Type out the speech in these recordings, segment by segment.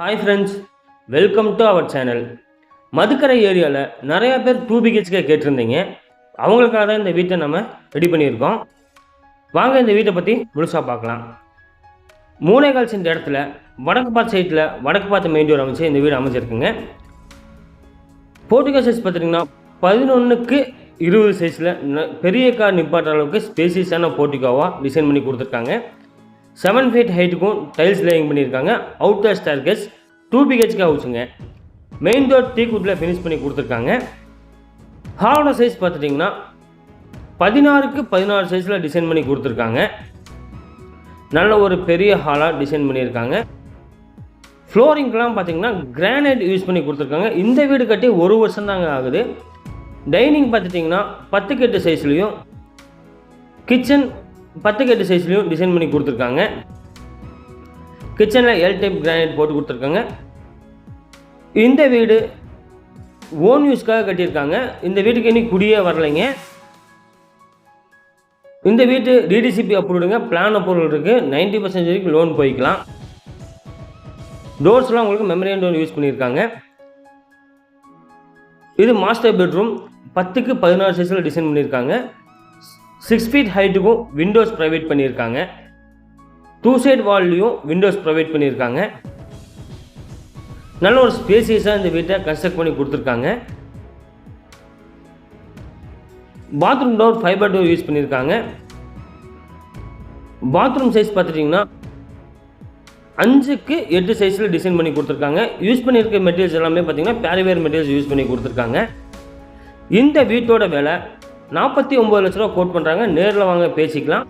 Hi friends welcome to our channel Madukkarai ஏரியாவில் நிறையா பேர் டூ பிஹெச்கே கேட்டிருந்தீங்க. அவங்களுக்காக தான் இந்த வீட்டை நம்ம ரெடி பண்ணியிருக்கோம். வாங்க இந்த வீட்டை பற்றி முழுசாக பார்க்கலாம். மூணேகால் சென்ற இடத்துல வடக்கு பார்த்த சைட்டில் வடக்கு பார்த்த மெயின் டோர் அமைச்சு இந்த வீடு அமைச்சிருக்குங்க. போர்ட்டிகோ சைஸ் பார்த்தீங்கன்னா பதினொன்றுக்கு இருபது சைஸில் பெரிய கார் நிப்பாட்டுற அளவுக்கு ஸ்பேசியஸான போர்ட்டிகோவாக டிசைன் பண்ணி கொடுத்துருக்காங்க. செவன் ஃபீட் ஹைட்டுக்கும் டைல்ஸ் லேயிங் பண்ணியிருக்காங்க. அவுட்டர் ஸ்டார்கேஸ் டூ பிஹெச்கே ஹவுஸுங்க மெயின் டோர் டீக்குட்டில் ஃபினிஷ் பண்ணி கொடுத்துருக்காங்க. ஹாலோட சைஸ் பார்த்துட்டிங்கன்னா பதினாறுக்கு பதினாறு சைஸில் டிசைன் பண்ணி கொடுத்துருக்காங்க. நல்ல ஒரு பெரிய ஹாலாக டிசைன் பண்ணியிருக்காங்க. ஃப்ளோரிங்க்கெலாம் பார்த்தீங்கன்னா கிரானைட் யூஸ் பண்ணி கொடுத்துருக்காங்க. இந்த வீடு கட்டி ஒரு வருஷம் தாங்க ஆகுது. டைனிங் பார்த்துட்டிங்கன்னா பத்துக்கு எட்டு சைஸ்லேயும் கிச்சன் பத்துக்கு எட்டு சைஸ்லேயும் டிசைன் பண்ணி கொடுத்துருக்காங்க. கிச்சனில் எல் டைப் கிரானைட் போட்டு கொடுத்துருக்காங்க. இந்த வீடு ஓன் யூஸ்க்காக கட்டியிருக்காங்க. இந்த வீட்டுக்கு இனி குடியே வரலைங்க. இந்த வீட்டு டிடிசிபி அப்ரூவ்டுங்க பிளான் அப்ரூவல் இருக்குது நைன்ட்டி பர்சன்ட் வரைக்கும் லோன் போய்க்கலாம். டோர்ஸ்லாம் உங்களுக்கு மெமரியன் டோர் யூஸ் பண்ணியிருக்காங்க. இது மாஸ்டர் பெட்ரூம் பத்துக்கு பதினாறு சைஸில் டிசைன் பண்ணியிருக்காங்க. சிக்ஸ் ஃபீட் ஹைட்டுக்கும் விண்டோஸ் ப்ரைவேட் பண்ணியிருக்காங்க. டூ சைட் வால்லையும் விண்டோஸ் ப்ரொவைட் பண்ணியிருக்காங்க. நல்ல ஒரு ஸ்பேசியஸாக இந்த வீட்டை கன்ஸ்ட்ரக்ட் பண்ணி கொடுத்துருக்காங்க. Bathroom door fibre door use பண்ணியிருக்காங்க. பாத்ரூம் சைஸ் பார்த்துட்டிங்கன்னா அஞ்சுக்கு எட்டு சைஸில் டிசைன் பண்ணி கொடுத்துருக்காங்க. யூஸ் பண்ணியிருக்க மெட்டீரியல்ஸ் எல்லாமே பார்த்தீங்கன்னா பேரிவேர் மெட்டீரியல்ஸ் யூஸ் பண்ணி கொடுத்துருக்காங்க. இந்த வீட்டோட விலை நாற்பத்தி ஒம்பது லட்ச ரூபா கோட் பண்ணுறாங்க நேரில் வாங்க பேசிக்கலாம்.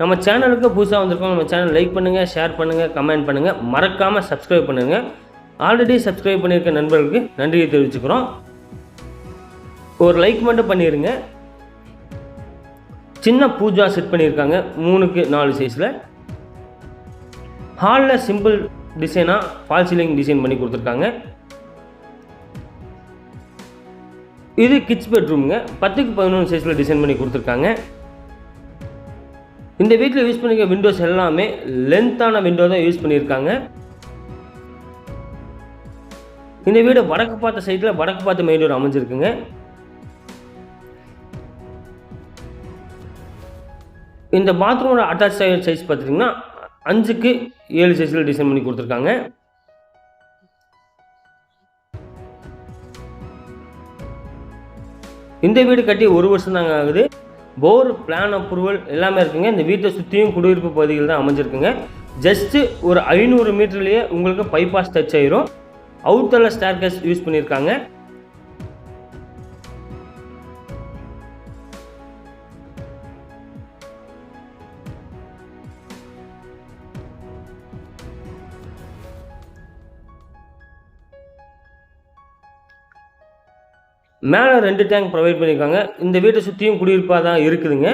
நம்ம சேனலுக்கு புதுசாக வந்திருக்கோம் நம்ம சேனல் லைக் பண்ணுங்கள் ஷேர் பண்ணுங்கள் கமெண்ட் பண்ணுங்கள் மறக்காமல் சப்ஸ்கிரைப் பண்ணுங்கள் ஆல்ரெடி சப்ஸ்கிரைப் பண்ணியிருக்க நண்பர்களுக்கு நன்றியை தெரிவிச்சுக்கிறோம். ஒரு லைக் மட்டும் பண்ணிடுங்க சின்ன பூஜா செட் பண்ணியிருக்காங்க மூணுக்கு நாலு சைஸில் ஹாலில் சிம்பிள் டிசைனாக ஃபால் சீலிங் டிசைன் பண்ணி கொடுத்துருக்காங்க. இது கிட்ஸ் பெட்ரூமுங்க பத்துக்கு பதினொன்று சைஸில் டிசைன் பண்ணி கொடுத்துருக்காங்க. இந்த வீட்டில் யூஸ் பண்ணிக்க விண்டோஸ் எல்லாமே லென்த்தான விண்டோ தான் யூஸ் பண்ணியிருக்காங்க இந்த வீடு வடக்கு பார்த்த சைட்டில் வடக்கு பார்த்த மெயின் டோர் அமைஞ்சிருக்குங்க. இந்த பாத்ரூமோட அட்டாச் சைஸ் பார்த்துட்டிங்கன்னா அஞ்சுக்கு ஏழு சைஸில் டிசைன் பண்ணி கொடுத்துருக்காங்க. இந்த வீடு கட்டி ஒரு வருஷம் தாங்க ஆகுது. போர் பிளான் அப்ரூவல் எல்லாமே இருக்குங்க. இந்த வீட்டை சுற்றியும் குடியிருப்பு பகுதிகள் தான் அமைஞ்சிருக்குங்க. ஜஸ்ட்டு ஒரு ஐநூறு மீட்டர்லேயே உங்களுக்கு பைபாஸ் டச் ஆயிரும். அவுட்டரில் ஸ்டார்கேஸ் யூஸ் பண்ணியிருக்காங்க. மேலே ரெண்டு டேங்க் ப்ரொவைட் பண்ணியிருக்காங்க இந்த வீட்டை சுற்றியும் குடியிருப்பாக தான் இருக்குதுங்க.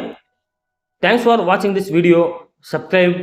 தேங்க்ஸ் ஃபார் வாட்சிங் திஸ் வீடியோ சப்ஸ்கிரைப்